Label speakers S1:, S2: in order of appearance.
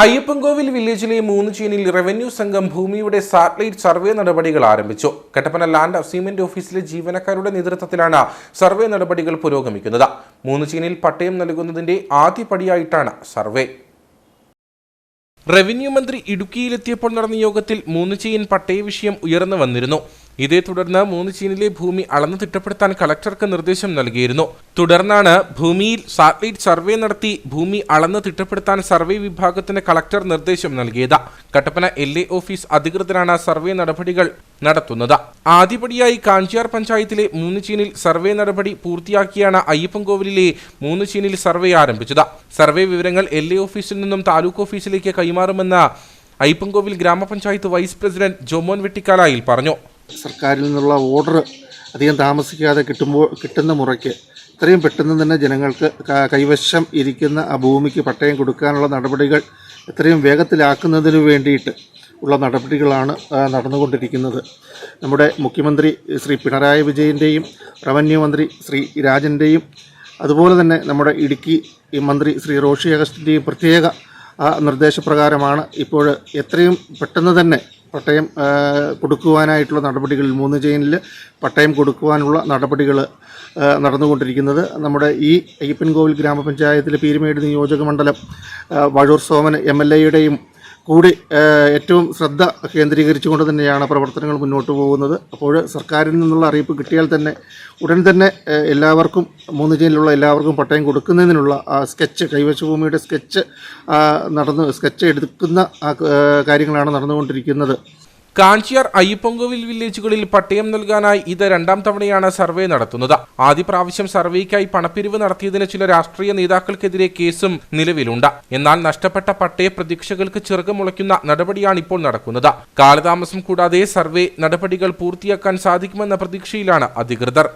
S1: അയ്യപ്പൻകോവിൽ വില്ലേജിലെ മൂന്ന് ചീനിൽ റവന്യൂ സംഘം ഭൂമിയുടെ സാറ്റലൈറ്റ് സർവേ നടപടികൾ ആരംഭിച്ചു. കട്ടപ്പന ലാൻഡ് അസൈൻമെന്റ് ഓഫീസിലെ ജീവനക്കാരുടെ നേതൃത്വത്തിലാണ് സർവേ നടപടികൾ പുരോഗമിക്കുന്നത്. മൂന്ന് ചീനിൽ പട്ടയം നൽകുന്നതിന്റെ ആദ്യപടിയായിട്ടാണ് സർവേ. റവന്യൂ മന്ത്രി ഇടുക്കിയിലെത്തിയപ്പോൾ നടന്ന യോഗത്തിൽ മൂന്ന് ചെയിൻ പട്ടയ വിഷയം ഉയർന്നു വന്നിരുന്നു. ഇതേ തുടർന്ന് മൂന്ന് ചീനിലെ ഭൂമി അളന്നു തിട്ടപ്പെടുത്താൻ കളക്ടർക്ക് നിർദ്ദേശം നൽകിയിരുന്നു. തുടർന്നാണ് ഭൂമിയിൽ സാറ്റലൈറ്റ് സർവേ നടത്തി ഭൂമി അളന്നു തിട്ടപ്പെടുത്താൻ സർവേ വിഭാഗത്തിന് കളക്ടർ നിർദ്ദേശം നൽകിയത്. കട്ടപ്പന എൽ എ ഓഫീസ് അധികൃതരാണ് സർവേ നടപടികൾ നടത്തുന്നത്. ആദ്യപടിയായി കാഞ്ചിയാർ പഞ്ചായത്തിലെ മൂന്ന് ചീനിൽ സർവേ നടപടി പൂർത്തിയാക്കിയാണ് അയ്യപ്പൻകോവിലിലെ മൂന്ന് ചീനിൽ സർവേ ആരംഭിച്ചത്. സർവേ വിവരങ്ങൾ എൽ എ ഓഫീസിൽ നിന്നും താലൂക്ക് ഓഫീസിലേക്ക് കൈമാറുമെന്ന് അയ്യപ്പൻകോവിൽ ഗ്രാമപഞ്ചായത്ത് വൈസ് പ്രസിഡന്റ് ജോമോൻ വെട്ടിക്കാലായിൽ പറഞ്ഞു.
S2: സർക്കാരിൽ നിന്നുള്ള ഓർഡർ അധികം താമസിക്കാതെ കിട്ടുമ്പോൾ കിട്ടുന്ന മുറയ്ക്ക് എത്രയും പെട്ടെന്ന് തന്നെ ജനങ്ങൾക്ക് കൈവശം ഇരിക്കുന്ന ആ ഭൂമിക്ക് പട്ടയം കൊടുക്കാനുള്ള നടപടികൾ എത്രയും വേഗത്തിലാക്കുന്നതിന് വേണ്ടിയിട്ട് ഉള്ള നടപടികളാണ് നടന്നുകൊണ്ടിരിക്കുന്നത്. നമ്മുടെ മുഖ്യമന്ത്രി ശ്രീ പിണറായി വിജയന്റെയും റവന്യൂ മന്ത്രി ശ്രീ രാജന്റെയും അതുപോലെ തന്നെ നമ്മുടെ ഇടുക്കി മന്ത്രി ശ്രീ റോഷി അഗസ്റ്റിന്റെയും പ്രത്യേക നിർദ്ദേശപ്രകാരമാണ് ഇപ്പോൾ എത്രയും പെട്ടെന്ന് തന്നെ പട്ടയം കൊടുക്കുവാനായിട്ടുള്ള നടപടികളിൽ മൂന്ന് ചെയിനിൽ പട്ടയം കൊടുക്കുവാനുള്ള നടപടികൾ നടന്നുകൊണ്ടിരിക്കുന്നത്. നമ്മുടെ ഈ അയ്യപ്പൻകോവിൽ ഗ്രാമപഞ്ചായത്തിലെ പീരുമേട് നിയോജക മണ്ഡലം വഴൂർ സോമൻ എം എൽ എയുടെയും കൂടി ഏറ്റവും ശ്രദ്ധ കേന്ദ്രീകരിച്ചുകൊണ്ട് തന്നെയാണ് പ്രവർത്തനങ്ങൾ മുന്നോട്ട് പോകുന്നത്. അപ്പോൾ സർക്കാരിൽ നിന്നുള്ള അറിയിപ്പ് കിട്ടിയാൽ തന്നെ ഉടൻ തന്നെ എല്ലാവർക്കും മൂന്ന് ജയിലിലുള്ള എല്ലാവർക്കും പട്ടയം കൊടുക്കുന്നതിനുള്ള സ്കെച്ച് കൈവശ ഭൂമിയുടെ സ്കെച്ച് നടന്ന് സ്കെച്ച് എടുക്കുന്ന കാര്യങ്ങളാണ് നടന്നുകൊണ്ടിരിക്കുന്നത്.
S1: കാഞ്ചിയാർ അയ്യപ്പൊങ്കുവിൽ വില്ലേജുകളിൽ പട്ടയം നൽകാനായി ഇത് രണ്ടാം തവണയാണ് സർവേ നടത്തുന്നത്. ആദ്യ പ്രാവശ്യം സർവേക്കായി പണപ്പിരിവ് നടത്തിയതിന് ചില രാഷ്ട്രീയ നേതാക്കൾക്കെതിരെ കേസും നിലവിലുണ്ട്. എന്നാൽ നഷ്ടപ്പെട്ട പട്ടയ പ്രതീക്ഷകൾക്ക് ചെറുകമുളയ്ക്കുന്ന നടപടിയാണ് ഇപ്പോൾ നടക്കുന്നത്. കാലതാമസം കൂടാതെ സർവേ നടപടികൾ പൂർത്തിയാക്കാൻ സാധിക്കുമെന്ന പ്രതീക്ഷയിലാണ് അധികൃതർ.